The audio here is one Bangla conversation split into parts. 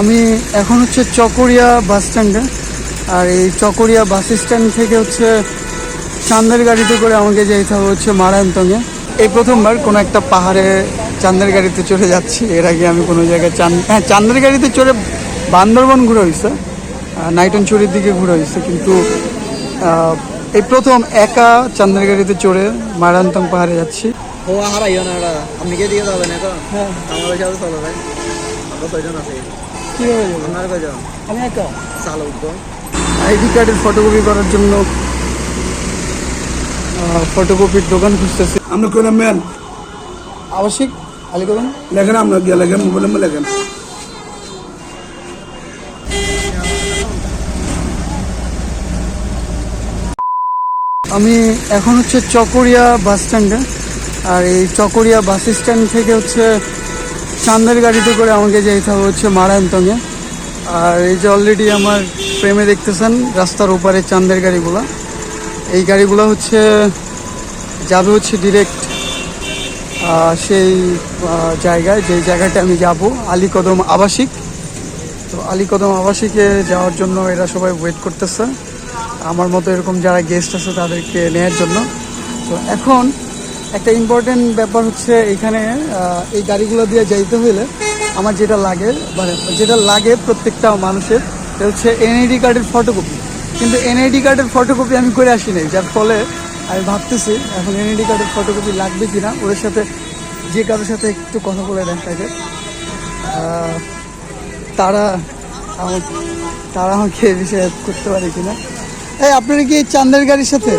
আমি এখন হচ্ছে চকরিয়া বাস স্ট্যান্ডে। আর এই চকরিয়া বাস স্ট্যান্ড থেকে হচ্ছে চান্দের গাড়িতে করে আমাকে যেতে হবে হচ্ছে মারায়ন্তঙে এই প্রথমবার কোনো একটা পাহাড়ে চান্দের গাড়িতে চড়ে যাচ্ছি। এর আগে আমি কোনো জায়গায় চান হ্যাঁ চান্দের গাড়িতে চড়ে বান্দরবন ঘুরে হয়েছে নাইটনচুরির দিকে ঘুরে হয়েছে। কিন্তু এই প্রথম একা চান্দের গাড়িতে চড়ে মারায়ন্তং পাহাড়ে যাচ্ছি। ও হারাইও না আপনি কে দিকে যাবেন এখন। হ্যাঁ। আমার সাথে চলো ভাই। আমরা ছয়জন আছি। কীভাবে যাব আপনার কয়জন আমি একা? চালো আইডি কার্ডের ফটোকপি করার জন্য ফটোকপির দোকান খুঁজতেছি। আমরা কইলাম ম্যান? আবাসিক? আলিগঞ্জ লেখেন আমরা গিয়ে লেখেন মোবাইলে মধ্যে লেখেন। আমি এখন হচ্ছে চকরিয়া বাস স্ট্যান্ডে আর এই চকরিয়া বাস স্ট্যান্ড থেকে হচ্ছে চান্দের গাড়িতে করে আমাকে যেতে হবে হচ্ছে মারায়ন্তঙে আর এই যে অলরেডি আমার প্রেমে দেখতেছেন, রাস্তার ওপারে চান্দের গাড়িগুলো। এই গাড়িগুলো হচ্ছে যাবে হচ্ছে ডিরেক্ট সেই জায়গায়। যে জায়গাটা আমি যাব, আলীকদম আবাসিক। তো আলীকদম আবাসিকে যাওয়ার জন্য এরা সবাই ওয়েট করতেছে। আমার মতো এরকম যারা গেস্ট আছে তাদেরকে নেয়ার জন্য। তো এখন একটা ইম্পর্টেন্ট ব্যাপার হচ্ছে এখানে এই গাড়িগুলো দিয়ে যাইতে হইলে আমার যেটা লাগে মানে যেটা লাগে প্রত্যেকটা মানুষের, সেটা হচ্ছে এনআইডি কার্ডের ফটোকপি কিন্তু এনআইডি কার্ডের ফটোকপি আমি করে আসি নাই, যার ফলে আমি ভাবতেছি এখন এনআইডি কার্ডের ফটোকপি লাগবে কি না ওদের সাথে যে কারোর সাথে একটু কথা বলে দেখা যায় তারা তারা আমাকে এ বিষয়ে করতে পারে কিনা। এই, আপনারা কি চান্দের গাড়ির সাথে?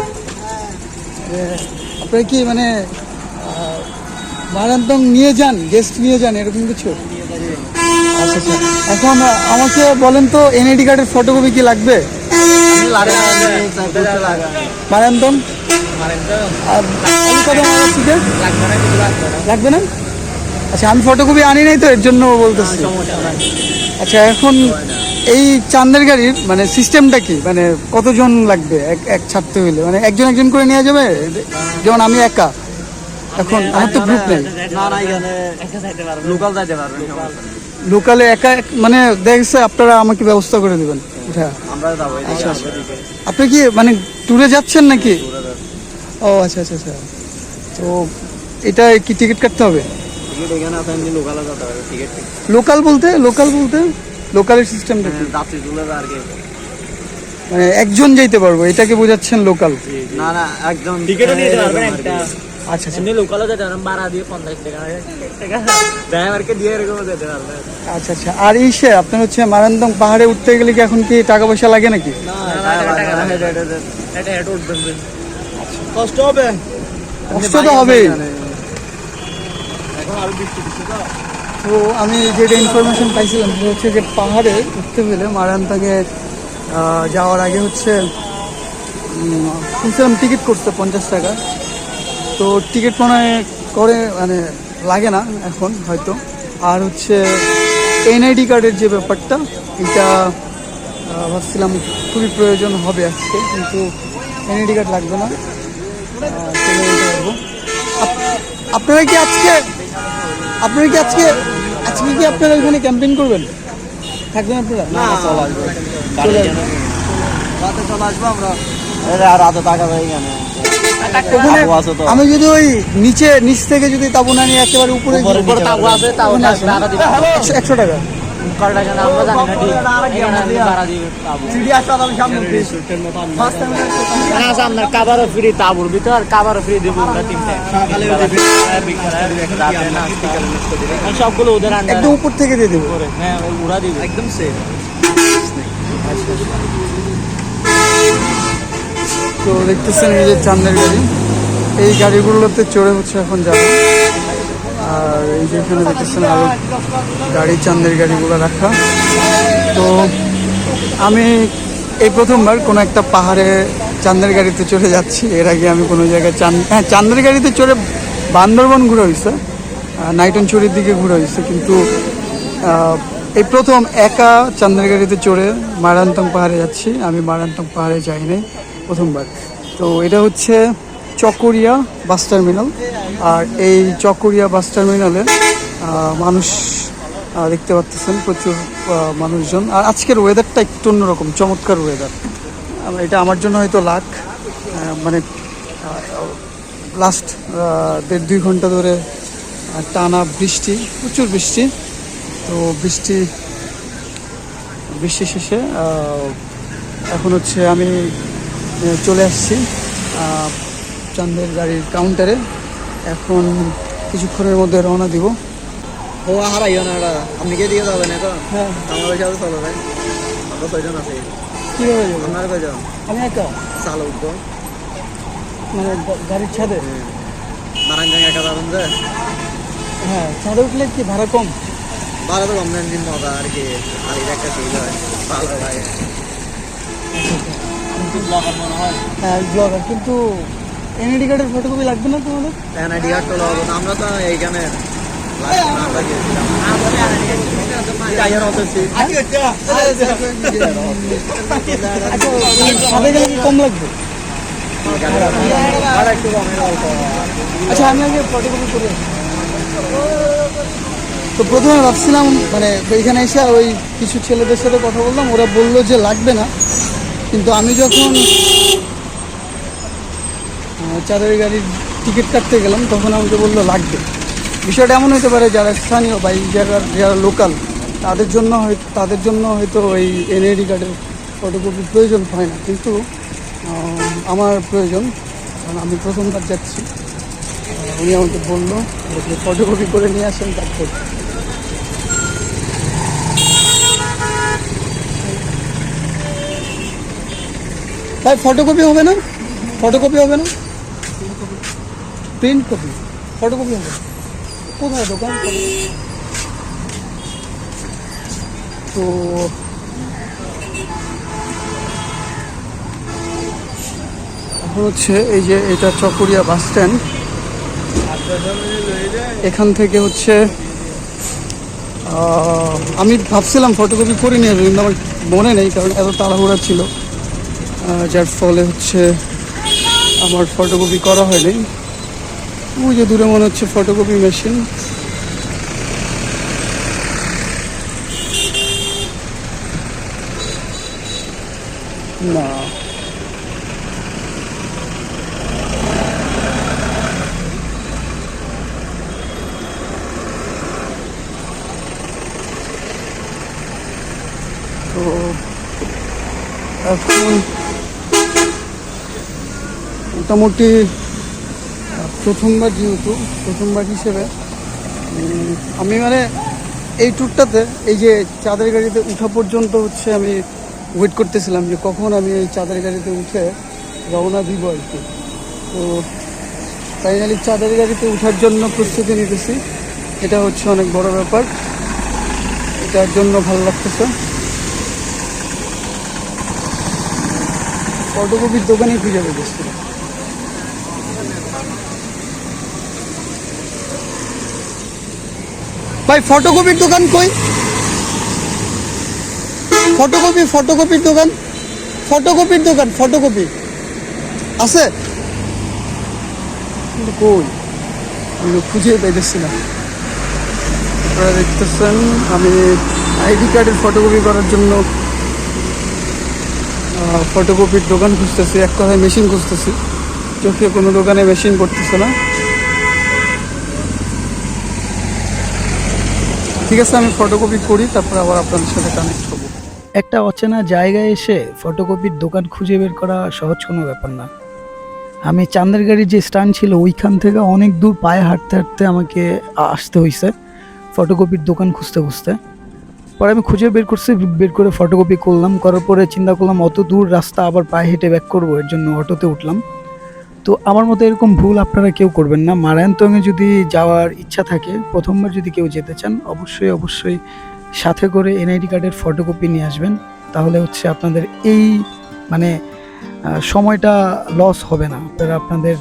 কি মানে মারান্তং নিয়ে যান গেস্ট নিয়ে যান, এরকম কিছু? আচ্ছা আচ্ছা। এখন আমাকে বলেন তো এনআইডি কার্ডের ফটোকপি কি লাগবে? মারান্তং লাগবে না? আচ্ছা আমি ফটোকপি আনি নাই তো, এর জন্য বলতেছি। আচ্ছা এখন এই চান্দের গাড়ির মানে সিস্টেমটা কি? মানে কতজন লাগবে এক এক ছাড়তে হইলে মানে একজন একজন করে নেওয়া যাবে? যেমন আমি একা। এখন আমার তো গ্রুপ নেই। লোকাল যাইতে পারবেন লোকালে একা এক- মানে দেখছে আপনারা আমাকে ব্যবস্থা করে দেবেন। হ্যাঁ আচ্ছা আচ্ছা। আপনি কি মানে ট্যুরে যাচ্ছেন নাকি? ও আচ্ছা আচ্ছা আচ্ছা। তো এটা কি টিকিট কাটতে হবে? লোকাল বলতে লোকাল বলতে? লোকালের সিস্টেমটা কি? যাত্রী তুলে যায় আর কি। মানে একজন যাইতে পারব এটাকে বোঝাচ্ছেন লোকাল? না না একদম টিকিটও নিতে পারবেন একটা। আচ্ছা আচ্ছা। এমনি লোকালে যেতে পারবেন ভাড়া দিয়ে পঞ্চাশ টাকা ড্রাইভারকে দিয়ে এরকম যেতে পারবেন। আচ্ছা আচ্ছা। আর ইসে আপনার হচ্ছে মারান্দং পাহাড়ে উঠতে গেলে কি এখন কি টাকা পয়সা লাগে নাকি? কষ্ট হবে। কষ্ট তো হবেই। তো। আমি যেটা ইনফরমেশন পাইছিলাম সেটা হচ্ছে যে পাহাড়ে উঠতে গেলে মারান্তাকে যাওয়ার আগে হচ্ছে শুনছিলাম টিকিট করতে পঞ্চাশ টাকা। তো টিকিট মনে করে মানে লাগে না এখন হয়তো। আর হচ্ছে এনআইডি কার্ডের যে ব্যাপারটা, এটা ভাবছিলাম খুবই প্রয়োজন হবে আজকে, কিন্তু এনআইডি কার্ড লাগবে না। আপনারা কি আজকে আপনারা কি আজকে আজকে কি আপনারা ওইখানে ক্যাম্পেইন করবেন? থাকবেন আপনারা? না চলে আসব। চলে রাতে চলে আসব আমরা। রাতে টাকা আছে তো। আমি যদি ওই নিচে নিচ থেকে যদি তাবু না নিয়ে একেবারে উপরে একশো টাকা। কয় টাকা আমরা জানি না ঠিক। ভাড়া দিবে তাবু। না আছে আপনার কাবারও ফ্রি তাবুর ভিতর কাবারও ফ্রি দেবো আমরা তিনটে। সবগুলো ওদের আন্ডার একদম উপর থেকে দিয়ে দেবো। হ্যাঁ দিবে। একদম সেফ তো দেখতেছেন এই যে চান্দের গাড়ি। এই গাড়িগুলোতে চড়ে হচ্ছে এখন যাব। আর এই যে এখানে দেখতেছেন আরও গাড়ি চান্দের গাড়িগুলো রাখা। তো আমি এই প্রথমবার কোনো একটা পাহাড়ে চান্দের গাড়িতে চড়ে যাচ্ছি। এর আগে আমি কোনো জায়গায় চান হ্যাঁ চান্দের গাড়িতে চড়ে বান্দরবন ঘুরে হয়েছে নাইটনচুরির দিকে ঘুরে হয়েছে কিন্তু এই প্রথম একা চান্দের গাড়িতে চড়ে মারান্তং পাহাড়ে যাচ্ছি। আমি মারান্তং পাহাড়ে যাই নাই প্রথমবার। তো এটা হচ্ছে চকরিয়া বাস টার্মিনাল। আর এই চকরিয়া বাস টার্মিনালে মানুষ দেখতে পাচ্ছেন প্রচুর মানুষজন। আর আজকের ওয়েদারটা একটু অন্যরকম, চমৎকার ওয়েদার এটা আমার জন্য হয়তো লাখ মানে লাস্ট দেড় দুই ঘণ্টা ধরে টানা বৃষ্টি, প্রচুর বৃষ্টি। তো বৃষ্টি বৃষ্টি শেষে এখন হচ্ছে আমি চলে আসছি। চান্দের গাড়ির কাউন্টারে এখন কিছুক্ষণের মধ্যে রওনা দিব। ও হারাইও না এটা আপনি কে দিয়ে যাবেন এখন? হ্যাঁ। আমার সাথে চলো ভাই। আমরা ছয়জন আছে। কীভাবে যাব? আপনার কয়জন? আমি একা। চাল উঠবো। মানে গাড়ির ছাদে? নারায়ণগঞ্জ একা যাবেন যে? হ্যাঁ ছাদে উঠলে কি ভাড়া কম? ভালো তো গভর্নমেন্ট দিন মজা আর কি। আর এটা একটা সুবিধা হয়। ভালো লাগে ব্লগার মনে হয়। হ্যাঁ ব্লগার কিন্তু এনআইডি কার্ডের ফটোকপি লাগবে না তোমাদের? এনআইডি কার্ড তোলা হবে না আমরা তো এইখানে কম লাগবে আচ্ছা আমি আগে ফটোকপি করে। তো প্রথমে ভাবছিলাম মানে এখানে এসে ওই কিছু ছেলেদের সাথে কথা বললাম ওরা বলল যে লাগবে না। কিন্তু আমি যখন চাঁদের গাড়ির টিকিট কাটতে গেলাম, তখন আমাকে বলল, লাগবে। বিষয়টা এমন হতে পারে, যারা স্থানীয় বা এই জায়গার যারা লোকাল, তাদের জন্য হয়তো, তাদের জন্য হয়তো এই এনআইডি কার্ডের ফটোকপির প্রয়োজন হয় না। কিন্তু আমার প্রয়োজন, কারণ আমি প্রথমবার যাচ্ছি। উনি আমাকে বলল ফটোকপি করে নিয়ে আসেন তারপর। ভাই ফটোকপি হবে না? ফটোকপি হবে না? প্রিন্ট কপি, ফটোকপি না। কোথায়? দোকান? তো হচ্ছে এই যে এটা চকরিয়া বাস স্ট্যান্ড। এখান থেকে হচ্ছে আমি ভাবছিলাম ফটোকপি করে নিয়ে কিন্তু আমার মনে নেই, কারণ এত তাড়াহুড়া ছিল। যার ফলে হচ্ছে আমার ফটোকপি করা হয়নি। ওই যে দূরে মনে হচ্ছে ফটোকপি মেশিন না। তো এখন মোটামুটি প্রথমবার যেহেতু, প্রথমবার হিসেবে আমি মানে এই ট্যুরটাতে এই যে চাঁদের গাড়িতে উঠা পর্যন্ত হচ্ছে আমি ওয়েট করতেছিলাম যে কখন আমি এই চাঁদের গাড়িতে উঠে রওনা দিব আর কি। তো ফাইনালি চাঁদের গাড়িতে ওঠার জন্য প্রস্তুতি নিতেছি। এটা হচ্ছে অনেক বড় ব্যাপার। এটার জন্য ভালো লাগতেছে। ফটোকপির দোকানে খুঁজে পেয়েছিল ভাই ফটোকপির দোকান কই? ফটোকপি ফটোকপির দোকান? ফটোকপির দোকান ফটোকপি আছে? কিন্তু কই? আমি খুঁজে পেয়েছি না। আপনারা দেখতেছেন, আমি আইডি কার্ডের ফটোকপি করার জন্য ফটোকপির দোকান খুঁজতেছি। এক কথায় মেশিন খুঁজতেছি। চোখে কোনো দোকানে মেশিন করতেছে না। ঠিক আছে, আমি ফটোকপি করি, তারপর আবার আপনাদের সাথে কানেক্ট হব। একটা অচেনা জায়গায় এসে ফটোকপির দোকান খুঁজে বের করা সহজ কোনো ব্যাপার না। আমি চান্দের গাড়ির যে স্ট্যান্ড ছিল, ওইখান থেকে অনেক দূর পায়ে হাঁটতে হাঁটতে আমাকে আসতে হয়েছে ফটোকপির দোকান খুঁজতে খুঁজতে। পরে আমি খুঁজে বের করছি, বের করে ফটোকপি করলাম, করার পরে চিন্তা করলাম, অত দূর রাস্তা আবার পায়ে হেঁটে ব্যাক করব, এর জন্য অটোতে উঠলাম। তো আমার মতো এরকম ভুল আপনারা কেউ করবেন না। মারায়ণতঙে যদি যাওয়ার ইচ্ছা থাকে, প্রথমবার যদি কেউ যেতে চান, অবশ্যই অবশ্যই সাথে করে এনআইডি কার্ডের ফটোকপি নিয়ে আসবেন। তাহলে হচ্ছে আপনাদের এই মানে সময়টা লস হবে না। আপনারা আপনাদের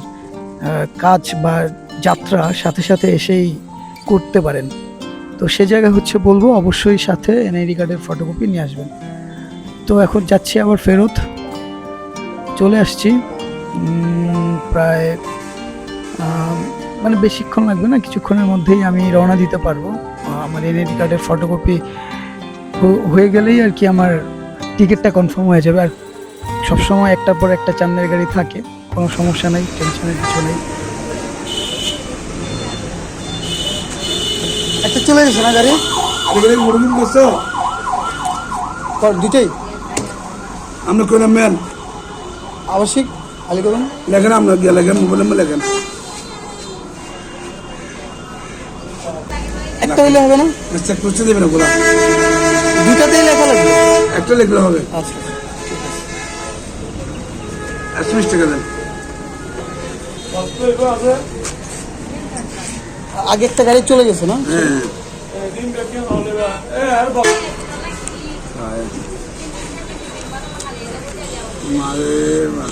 কাজ বা যাত্রা সাথে সাথে এসেই করতে পারেন। তো সে জায়গায় হচ্ছে বলব, অবশ্যই সাথে এনআইডি কার্ডের ফটোকপি নিয়ে আসবেন। তো এখন যাচ্ছি আবার ফেরত। চলে আসছি। প্রায় মানে বেশিক্ষণ লাগবে না কিছুক্ষণের মধ্যেই আমি রওনা দিতে পারব। আমার এনআইডি কার্ডের ফটোকপি হয়ে গেলেই আর কি আমার টিকিটটা কনফার্ম হয়ে যাবে। আর সবসময় একটার পর একটা চান্দের গাড়ি থাকে কোনো সমস্যা নেই টেনশনের কিছু নেই। একটা চলে গেছে না গাড়ি? এখানে মুরগি করছ কর দুইটাই? আপনি কইলাম আবাসিক আলিগঞ্জ লেখেন আপনার গিয়ে লেখেন মোবাইলে লেখেন। একটা হইলে হবে না? চেক করতে দেবেন ওগুলা দুইটাতেই লেখা লাগবে? একটা লিখলে হবে। আচ্ছা টাকা দেন। আগে একটা গাড়ি চলে গেছে না? হ্যাঁ। মারে মা।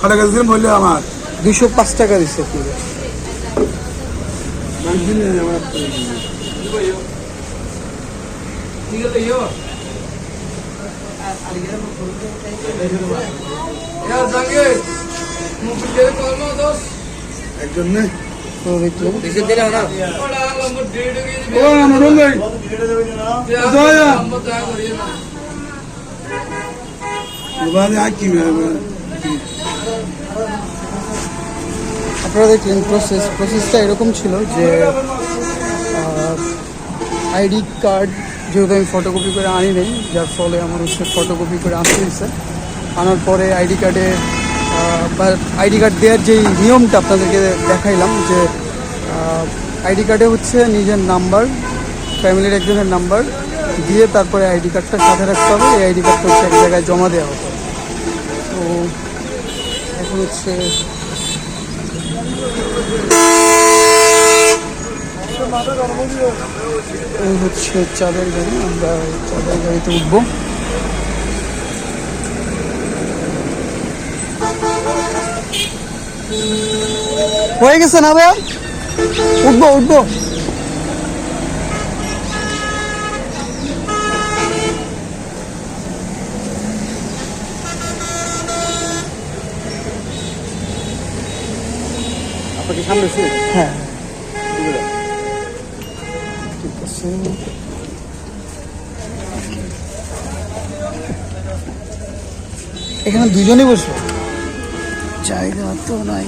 কটা বললে আমার দুইশো পাঁচ টাকা দিচ্ছে একজন নেই। ও নরম বাদে আকি আপনারা দেখলেন প্রসেস প্রসেসটা এরকম ছিল যে আইডি কার্ড যেহেতু আমি ফটোকপি করে আনি নেই, যার ফলে আমার হচ্ছে ফটোকপি করে আসতে হয়েছে। আনার পরে আইডি কার্ডে আইডি কার্ড দেওয়ার যেই নিয়মটা আপনাদেরকে দেখাইলাম যে আইডি কার্ডে হচ্ছে নিজের নাম্বার ফ্যামিলির একজনের নাম্বার দিয়ে তারপরে আইডি কার্ডটা সাথে রাখতে হবে। এই আইডি কার্ডটা হচ্ছে এক জায়গায় জমা দেওয়া হবে। তো এখন হচ্ছে এই হচ্ছে চাঁদের গাড়ি, আমরা চাঁদের গাড়িতে উঠবো। হয়ে গেছে না ভাইয়া? উঠবো উঠবো। আপনাকে সামনে শুনে হ্যাঁ। ঠিক আছে এখানে দুজনেই বসবো? জায়গা তো নাই।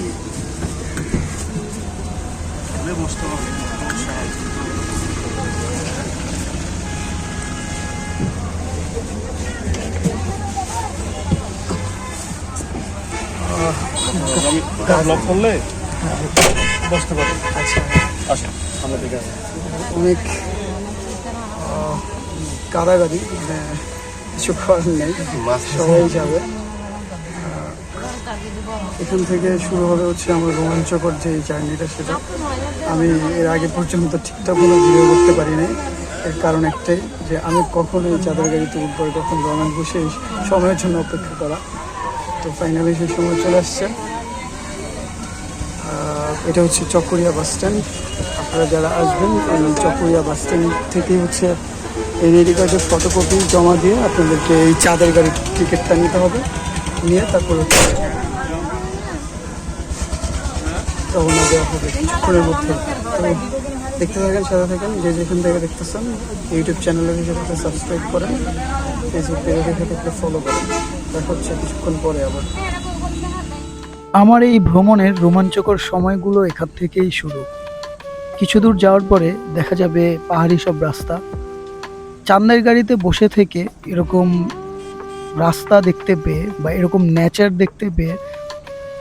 ব্লক করলে? বসতে পারেন আচ্ছা। আসেন সামনে দিকে অনেক মানে নেই। সবাই যাবে। এখান থেকে শুরু হবে হচ্ছে আমার রোমাঞ্চকর যে জার্নিটা সেটা। আমি এর আগে পর্যন্ত ঠিকঠাক কোনো ভিডিও করতে পারি নাই এর কারণ একটাই যে আমি কখন চাঁদের গাড়িতে উঠবো কখন রোমান বসে সময়ের জন্য অপেক্ষা করা। তো ফাইনালি সেই সময় চলে আসছে। এটা হচ্ছে চকরিয়া বাস স্ট্যান্ড। আপনারা যারা আসবেন এই চকরিয়া বাস স্ট্যান্ড থেকেই হচ্ছে এই রেডি কার্ডের ফটোকপি জমা দিয়ে আপনাদেরকে এই চাঁদের গাড়ির টিকিটটা নিতে হবে। নিয়ে তারপর হচ্ছে রওনা দেওয়া হবে কিছুক্ষণের মধ্যে দেখতে থাকেন, সাথে থাকেন, যে যেখান থেকে দেখতেছেন ইউটিউব চ্যানেলে দেখে সাবস্ক্রাইব করেন ফেসবুক পেজে ফলো করেন। দেখা হচ্ছে কিছুক্ষণ পরে আবার। আমার এই ভ্রমণের রোমাঞ্চকর সময়গুলো এখান থেকেই শুরু। কিছু দূর যাওয়ার পরে দেখা যাবে পাহাড়ি সব রাস্তা। চান্দের গাড়িতে বসে থেকে এরকম রাস্তা দেখতে পেয়ে বা এরকম নেচার দেখতে পেয়ে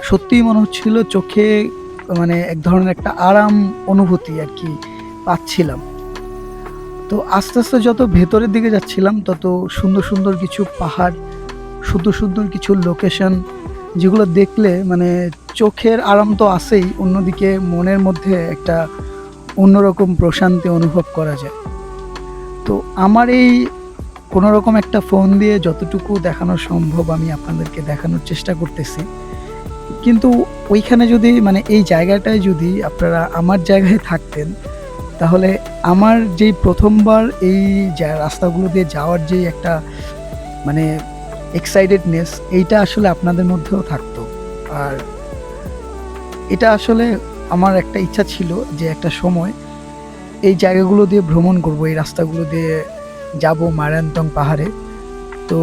সত্যিই মনে হচ্ছিল চোখে মানে এক ধরনের একটা আরাম অনুভূতি আর কি পাচ্ছিলাম। তো আস্তে আস্তে যত ভেতরের দিকে যাচ্ছিলাম, তত সুন্দর সুন্দর কিছু পাহাড় সুন্দর সুন্দর কিছু লোকেশন যেগুলো দেখলে মানে চোখের আরাম তো আসেই অন্যদিকে মনের মধ্যে একটা অন্যরকম প্রশান্তি অনুভব করা যায়। তো আমার এই কোনো রকম একটা ফোন দিয়ে যতটুকু দেখানো সম্ভব আমি আপনাদেরকে দেখানোর চেষ্টা করতেছি। কিন্তু ওইখানে যদি মানে এই জায়গাটায় যদি আপনারা আমার জায়গায় থাকতেন, তাহলে আমার যেই প্রথমবার এই রাস্তাগুলো দিয়ে যাওয়ার যে একটা মানে এক্সাইটেডনেস এইটা আসলে আপনাদের মধ্যেও থাকতো। আর এটা আসলে আমার একটা ইচ্ছা ছিল যে একটা সময় এই জায়গাগুলো দিয়ে ভ্রমণ করব, এই রাস্তাগুলো দিয়ে যাব মারান্তং পাহাড়ে। তো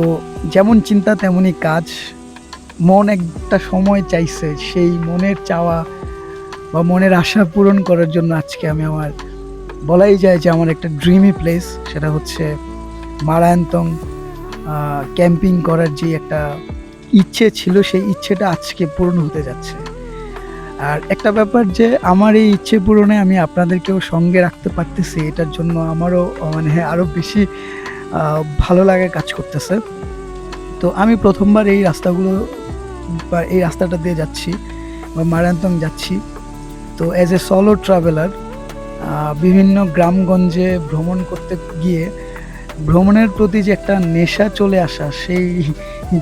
যেমন চিন্তা, তেমনই কাজ। মন একটা সময় চাইছে, সেই মনের চাওয়া বা মনের আশা পূরণ করার জন্য আজকে আমি আমার বলাই যায় যে আমার একটা ড্রিমি প্লেস সেটা হচ্ছে মারায়ন্তং ক্যাম্পিং করার যে একটা ইচ্ছে ছিল, সেই ইচ্ছেটা আজকে পূরণ হতে যাচ্ছে। আর একটা ব্যাপার যে, আমার এই ইচ্ছে পূরণে আমি আপনাদেরকেও সঙ্গে রাখতে পারতেছি, এটার জন্য আমারও মানে আরও বেশি ভালো লাগে কাজ করতেছে। তো আমি প্রথমবার এই রাস্তাগুলো, বা এই রাস্তাটা দিয়ে যাচ্ছি, বা মারান্তং যাচ্ছি। তো অ্যাজ এ সলো ট্রাভেলার বিভিন্ন গ্রামগঞ্জে ভ্রমণ করতে গিয়ে ভ্রমণের প্রতি যে একটা নেশা চলে আসা, সেই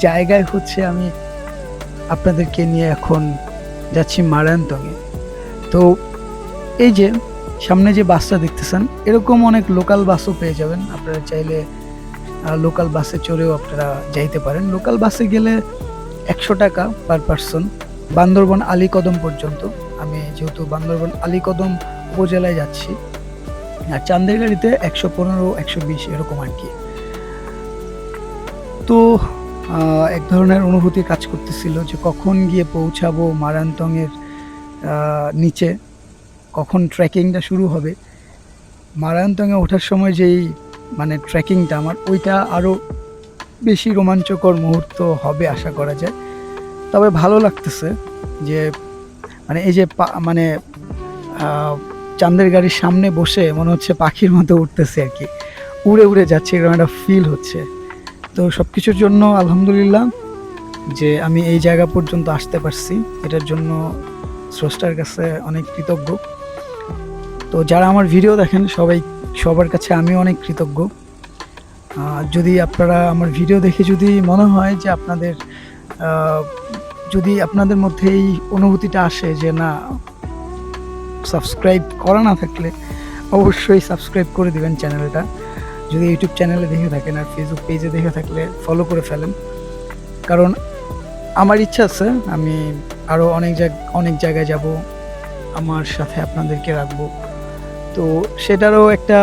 জায়গায় হচ্ছে আমি আপনাদেরকে নিয়ে এখন যাচ্ছি মারান্তঙে তো এই যে সামনে যে বাসটা দেখতেছেন, এরকম অনেক লোকাল বাসও পেয়ে যাবেন। আপনারা চাইলে লোকাল বাসে চড়েও আপনারা যাইতে পারেন। লোকাল বাসে গেলে একশো টাকা পার পারসন বান্দরবন আলীকদম পর্যন্ত। আমি যেহেতু বান্দরবন আলীকদম উপজেলায় যাচ্ছি আর চান্দের গাড়িতে একশো পনেরো, একশো বিশ এরকম আর কি। তো এক ধরনের অনুভূতি কাজ করতেছিল যে কখন গিয়ে পৌঁছাবো মারান্তংয়ের নিচে, কখন ট্রেকিংটা শুরু হবে। মারান্তংয়ে ওঠার সময় যেই মানে ট্রেকিংটা আমার, ওইটা আরও বেশি রোমাঞ্চকর মুহূর্ত হবে আশা করা যায়। তবে ভালো লাগতেছে যে মানে এই যে মানে চাঁদের গাড়ির সামনে বসে মনে হচ্ছে পাখির মতো উঠতেছে আর কি। উড়ে উড়ে যাচ্ছে, এরকম একটা ফিল হচ্ছে। তো সব কিছুর জন্য আলহামদুলিল্লাহ যে আমি এই জায়গা পর্যন্ত আসতে পারছি। এটার জন্য স্রষ্টার কাছে অনেক কৃতজ্ঞ। তো যারা আমার ভিডিও দেখেন, সবাই, সবার কাছে আমি অনেক কৃতজ্ঞ। যদি আপনারা আমার ভিডিও দেখে যদি মনে হয় যে আপনাদের যদি আপনাদের মধ্যে এই অনুভূতিটা আসে যে না সাবস্ক্রাইব করা না থাকলে অবশ্যই সাবস্ক্রাইব করে দেবেন চ্যানেলটা। যদি ইউটিউব চ্যানেলে দেখে থাকেন আর ফেসবুক পেজে দেখে থাকলে ফলো করে ফেলেন। কারণ আমার ইচ্ছা আছে আমি আরও অনেক জায়গা, অনেক জায়গায় যাব, আমার সাথে আপনাদেরকে রাখব। তো সেটারও একটা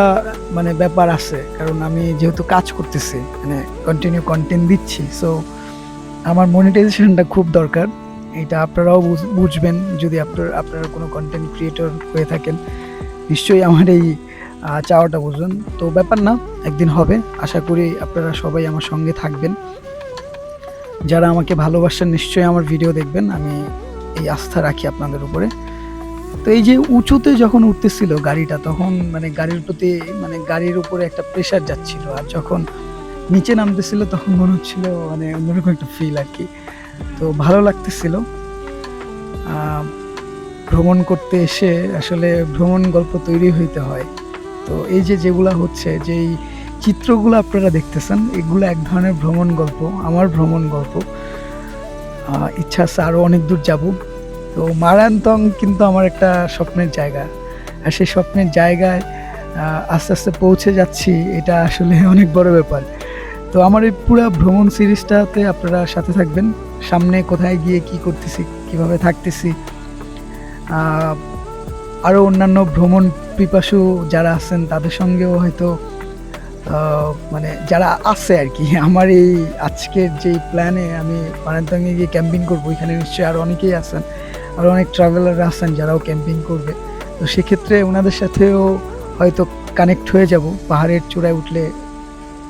মানে ব্যাপার আছে, কারণ আমি যেহেতু কাজ করতেছি মানে কন্টিনিউ কন্টেন্ট দিচ্ছি সো আমার মনিটাইজেশনটা খুব দরকার। এটা আপনারাও বুঝ- বুঝবেন যদি আপনার, আপনারা কোনো কন্টেন্ট ক্রিয়েটর হয়ে থাকেন। নিশ্চয়ই আমার এই চাওয়াটা বুঝবেন তো ব্যাপার না, একদিন হবে। আশা করি আপনারা সবাই আমার সঙ্গে থাকবেন। যারা আমাকে ভালোবাসেন, নিশ্চয়ই আমার ভিডিও দেখবেন। আমি এই আস্থা রাখি আপনাদের উপরে। তো এই যে উঁচুতে যখন উঠতেছিল গাড়িটা, তখন মানে গাড়ির প্রতি মানে গাড়ির উপরে একটা প্রেশার যাচ্ছিল। আর যখন নিচে নামতেছিল, তখন মনে হচ্ছিল মানে অন্যরকম একটা ফিল আর কি। তো ভালো লাগতেছিল। ভ্রমণ করতে এসে আসলে ভ্রমণ গল্প তৈরি হইতে হয়। তো এই যে যেগুলা হচ্ছে, যেই চিত্রগুলো আপনারা দেখতেছেন, এগুলো এক ধরনের ভ্রমণ গল্প, আমার ভ্রমণ গল্প। ইচ্ছা আছে আরও অনেক দূর যাব তো মারান্তং কিন্তু আমার একটা স্বপ্নের জায়গা। আর সেই স্বপ্নের জায়গায় আস্তে আস্তে পৌঁছে যাচ্ছি, এটা আসলে অনেক বড় ব্যাপার। তো আমার এই পুরো ভ্রমণ সিরিজটাতে আপনারা সাথে থাকবেন। সামনে কোথায় গিয়ে কি করতেছি, কীভাবে থাকতেছি। আরও অন্যান্য ভ্রমণ পিপাসু যারা আছেন, তাদের সঙ্গেও হয়তো মানে যারা আছে আর কি, আমার এই আজকের যে প্ল্যানে আমি মারান্তঙ্গে গিয়ে ক্যাম্পিং করব, এখানে নিশ্চয়ই আরও অনেকেই আছেন আরও অনেক ট্রাভেলার আছেন যারাও ক্যাম্পিং করবে। তো সেক্ষেত্রে ওনাদের সাথেও হয়তো কানেক্ট হয়ে যাব, পাহাড়ের চূড়ায় উঠলে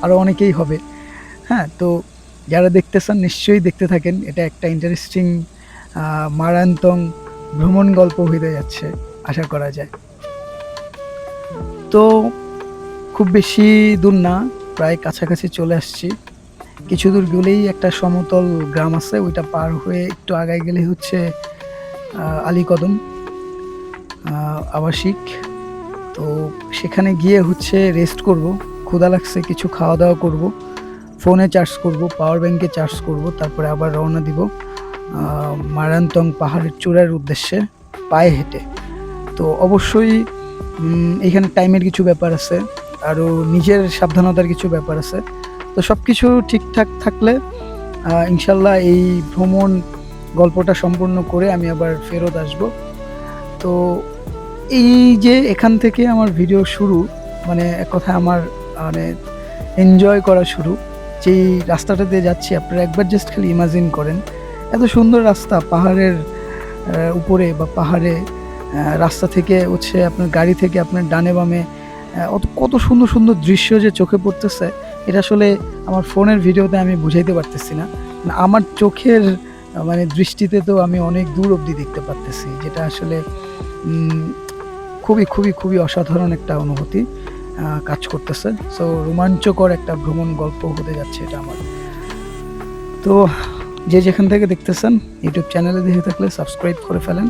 আরও অনেকেই হবে। হ্যাঁ তো যারা দেখতেছেন, নিশ্চয়ই দেখতে থাকেন। এটা একটা ইন্টারেস্টিং মারান্তং ভ্রমণ গল্প হইতে যাচ্ছে, আশা করা যায়। তো খুব বেশি দূর না, প্রায় কাছাকাছি চলে আসছি। কিছু দূর গেলেই একটা সমতল গ্রাম আছে, ওইটা পার হয়ে একটু আগায় গেলে হচ্ছে আলীকদম আবাসিক। তো সেখানে গিয়ে হচ্ছে রেস্ট করব ক্ষুদা লাগছে, কিছু খাওয়া দাওয়া করব। ফোনে চার্জ করব পাওয়ার ব্যাংকে চার্জ করব, তারপরে আবার রওনা দিব মারান্তং পাহাড়ের চূড়ার উদ্দেশ্যে পায়ে হেঁটে। তো অবশ্যই এখানে টাইমের কিছু ব্যাপার আছে আরও নিজের সাবধানতার কিছু ব্যাপার আছে। তো সব কিছু ঠিকঠাক থাকলে ইনশাল্লাহ এই ভ্রমণ গল্পটা সম্পূর্ণ করে আমি আবার ফেরত আসব। তো এই যে এখান থেকে আমার ভিডিও শুরু মানে এক কথায় আমার মানে এনজয় করা শুরু যেই রাস্তাটা দিয়ে যাচ্ছি আপনারা একবার জাস্ট খালি ইমাজিন করেন। এত সুন্দর রাস্তা পাহাড়ের উপরে বা পাহাড়ে রাস্তা থেকে হচ্ছে আপনার গাড়ি থেকে আপনার ডানে বামে অত- কত সুন্দর সুন্দর দৃশ্য যে চোখে পড়তেছে এটা আসলে আমার ফোনের ভিডিওতে আমি বুঝাইতে পারতেছি না। না, আমার চোখের মানে দৃষ্টিতে তো আমি অনেক দূর অবধি দেখতে পারতেছি যেটা আসলে খুবই খুবই খুবই অসাধারণ একটা অনুভূতি। কাজ করতেছে। সো রোমাঞ্চকর একটা ভ্রমণ গল্প হতে যাচ্ছে এটা আমার। তো, যে যেখান থেকে দেখতেছেন ইউটিউব চ্যানেলে দেখে থাকলে সাবস্ক্রাইব করে ফেলেন।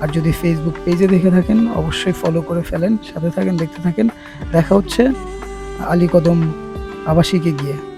আর যদি ফেসবুক পেজে দেখে থাকেন, অবশ্যই ফলো করে ফেলেন। সাথে থাকেন, দেখতে থাকেন। দেখা হচ্ছে আলী কদম আবাসিকে গিয়ে।